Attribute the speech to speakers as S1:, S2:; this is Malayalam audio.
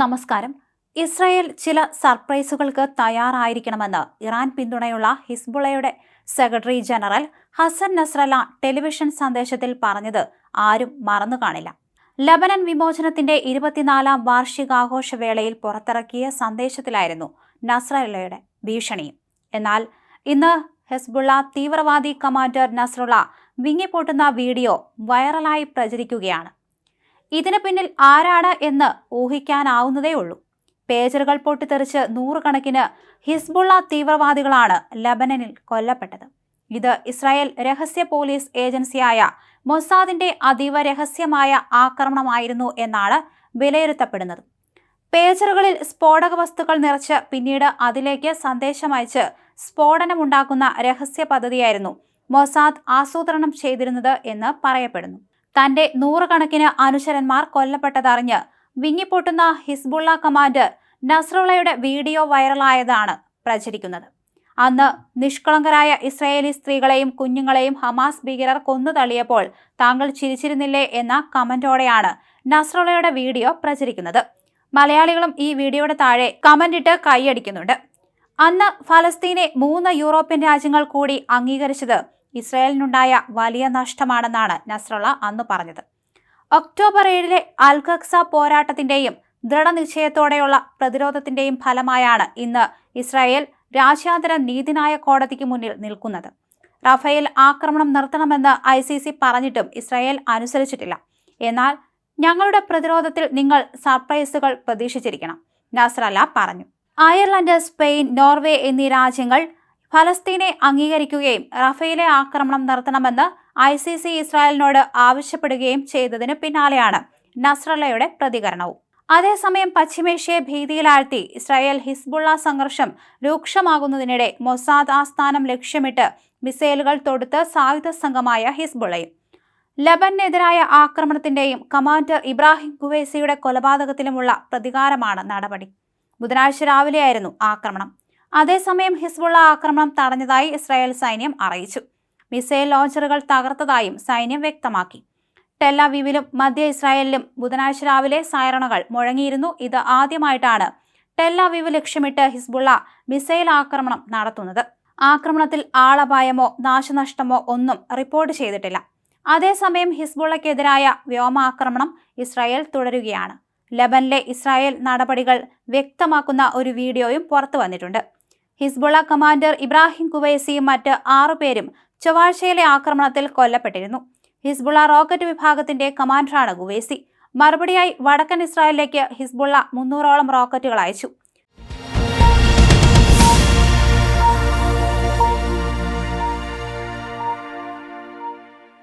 S1: നമസ്കാരം. ഇസ്രായേൽ ചില സർപ്രൈസുകൾക്ക് തയ്യാറായിരിക്കണമെന്ന് ഇറാൻ പിന്തുണയുള്ള ഹിസ്ബുളയുടെ secretary general Hassan Nasrallah television സന്ദേശത്തിൽ പറഞ്ഞത് ആരും മറന്നു കാണില്ല. ലബനൻ വിമോചനത്തിന്റെ ഇരുപത്തിനാലാം വാർഷികാഘോഷ വേളയിൽ പുറത്തിറക്കിയ സന്ദേശത്തിലായിരുന്നു നസ്രലയുടെ ഭീഷണിയും. എന്നാൽ ഇന്ന് ഹെസ്ബുള്ള തീവ്രവാദി കമാൻഡർ നസ്രുള്ള വിങ്ങിപ്പൊട്ടുന്ന വീഡിയോ വൈറലായി പ്രചരിക്കുകയാണ്. ഇതിന് പിന്നിൽ ആരാണ് എന്ന് ഊഹിക്കാനാവുന്നതേ ഉള്ളൂ പേജറുകൾ പൊട്ടിത്തെറിച്ച് നൂറുകണക്കിന് ഹിസ്ബുള്ള തീവ്രവാദികളാണ് ലബനനിൽ കൊല്ലപ്പെട്ടത്. ഇത് ഇസ്രായേൽ രഹസ്യ പോലീസ് ഏജൻസിയായ മൊസാദിന്റെ അതീവ രഹസ്യമായ ആക്രമണമായിരുന്നു എന്നാണ് വിലയിരുത്തപ്പെടുന്നത്. പേജറുകളിൽ സ്ഫോടക വസ്തുക്കൾ നിറച്ച് പിന്നീട് അതിലേക്ക് സന്ദേശമയച്ച് സ്ഫോടനമുണ്ടാക്കുന്ന രഹസ്യ പദ്ധതിയായിരുന്നു മൊസാദ് ആസൂത്രണം ചെയ്തിരുന്നത് എന്ന് പറയപ്പെടുന്നു. തന്റെ നൂറുകണക്കിന് അനുചരന്മാർ കൊല്ലപ്പെട്ടതറിഞ്ഞ് വിങ്ങിപ്പൊട്ടുന്ന ഹിസ്ബുള്ള കമാൻഡർ നസ്രുള്ളയുടെ വീഡിയോ വൈറലായതാണ് പ്രചരിക്കുന്നത്. അന്ന് നിഷ്കളങ്കരായ ഇസ്രായേലി സ്ത്രീകളെയും കുഞ്ഞുങ്ങളെയും ഹമാസ് ഭീകരർ കൊന്നു തള്ളിയപ്പോൾ താങ്കൾ ചിരിച്ചിരുന്നില്ലേ എന്ന കമന്റോടെയാണ് നസ്രുള്ളയുടെ വീഡിയോ പ്രചരിക്കുന്നത്. മലയാളികളും ഈ വീഡിയോയുടെ താഴെ കമന്റിട്ട് കൈയടിക്കുന്നുണ്ട്. അന്ന് ഫലസ്തീനെ മൂന്ന് യൂറോപ്യൻ രാജ്യങ്ങൾ കൂടി അംഗീകരിച്ചത് ഇസ്രായേലിനുണ്ടായ വലിയ നഷ്ടമാണെന്നാണ് നസ്രള അന്ന് പറഞ്ഞത്. ഒക്ടോബർ ഏഴിലെ അൽഖക്സ പോരാട്ടത്തിന്റെയും ദൃഢനിശ്ചയത്തോടെയുള്ള പ്രതിരോധത്തിന്റെയും ഫലമായാണ് ഇന്ന് ഇസ്രായേൽ രാജ്യാന്തര നീതിന്യായ കോടതിക്ക് മുന്നിൽ നിൽക്കുന്നത്. റഫേൽ ആക്രമണം നിർത്തണമെന്ന് ഐ സി സി പറഞ്ഞിട്ടും ഇസ്രായേൽ അനുസരിച്ചിട്ടില്ല. എന്നാൽ ഞങ്ങളുടെ പ്രതിരോധത്തിൽ നിങ്ങൾ സർപ്രൈസുകൾ പ്രതീക്ഷിച്ചിരിക്കണം നസ്രല്ല പറഞ്ഞു. അയർലൻഡ് സ്പെയിൻ നോർവേ എന്നീ രാജ്യങ്ങൾ ഫലസ്തീനെ അംഗീകരിക്കുകയും റഫേലെ ആക്രമണം നടത്തണമെന്ന് ഐ സി സി ഇസ്രായേലിനോട് ആവശ്യപ്പെടുകയും ചെയ്തതിന് പിന്നാലെയാണ് നസ്രല്ലയുടെ പ്രതികരണവും. അതേസമയം പശ്ചിമേഷ്യയെ ഭീതിയിലാഴ്ത്തി ഇസ്രായേൽ ഹിസ്ബുള്ള സംഘർഷം രൂക്ഷമാകുന്നതിനിടെ മൊസാദ് ആസ്ഥാനം ലക്ഷ്യമിട്ട് മിസൈലുകൾ തൊടുത്ത് സായുധ സംഘമായ ഹിസ്ബുള്ളയും ലബനെതിരായ ആക്രമണത്തിന്റെയും കമാൻഡർ ഇബ്രാഹിം കുവൈസിയുടെ കൊലപാതകത്തിലുമുള്ള പ്രതികാരമാണ് നടപടി. ബുധനാഴ്ച രാവിലെയായിരുന്നു ആക്രമണം. അതേസമയം ഹിസ്ബുള്ള ആക്രമണം തടഞ്ഞതായി ഇസ്രായേൽ സൈന്യം അറിയിച്ചു. മിസൈൽ ലോഞ്ചറുകൾ തകർത്തതായും സൈന്യം വ്യക്തമാക്കി. ടെല്ലവീവിലും മധ്യ ഇസ്രായേലിലും ബുധനാഴ്ച രാവിലെ സൈറണുകൾ മുഴങ്ങിയിരുന്നു. ഇത് ആദ്യമായിട്ടാണ് ടെല്ലവീവ് ലക്ഷ്യമിട്ട് ഹിസ്ബുള്ള മിസൈൽ ആക്രമണം നടത്തുന്നത്. ആക്രമണത്തിൽ ആളപായമോ നാശനഷ്ടമോ ഒന്നും റിപ്പോർട്ട് ചെയ്തിട്ടില്ല. അതേസമയം ഹിസ്ബുള്ളക്കെതിരായ വ്യോമാക്രമണം ഇസ്രായേൽ തുടരുകയാണ്. ലബനിലെ ഇസ്രായേൽ നടപടികൾ വ്യക്തമാക്കുന്ന ഒരു വീഡിയോയും പുറത്തു വന്നിട്ടുണ്ട്. ഹിസ്ബുള്ള കമാൻഡർ ഇബ്രാഹിം കുവൈസിയും മറ്റ് ആറുപേരും ചൊവ്വാഴ്ചയിലെ ആക്രമണത്തിൽ കൊല്ലപ്പെട്ടിരുന്നു. ഹിസ്ബുള റോക്കറ്റ് വിഭാഗത്തിന്റെ കമാൻഡറാണ് കുവൈസി. മറുപടിയായി വടക്കൻ ഇസ്രായേലിലേക്ക് ഹിസ്ബുള്ള മുന്നൂറോളം റോക്കറ്റുകൾ അയച്ചു.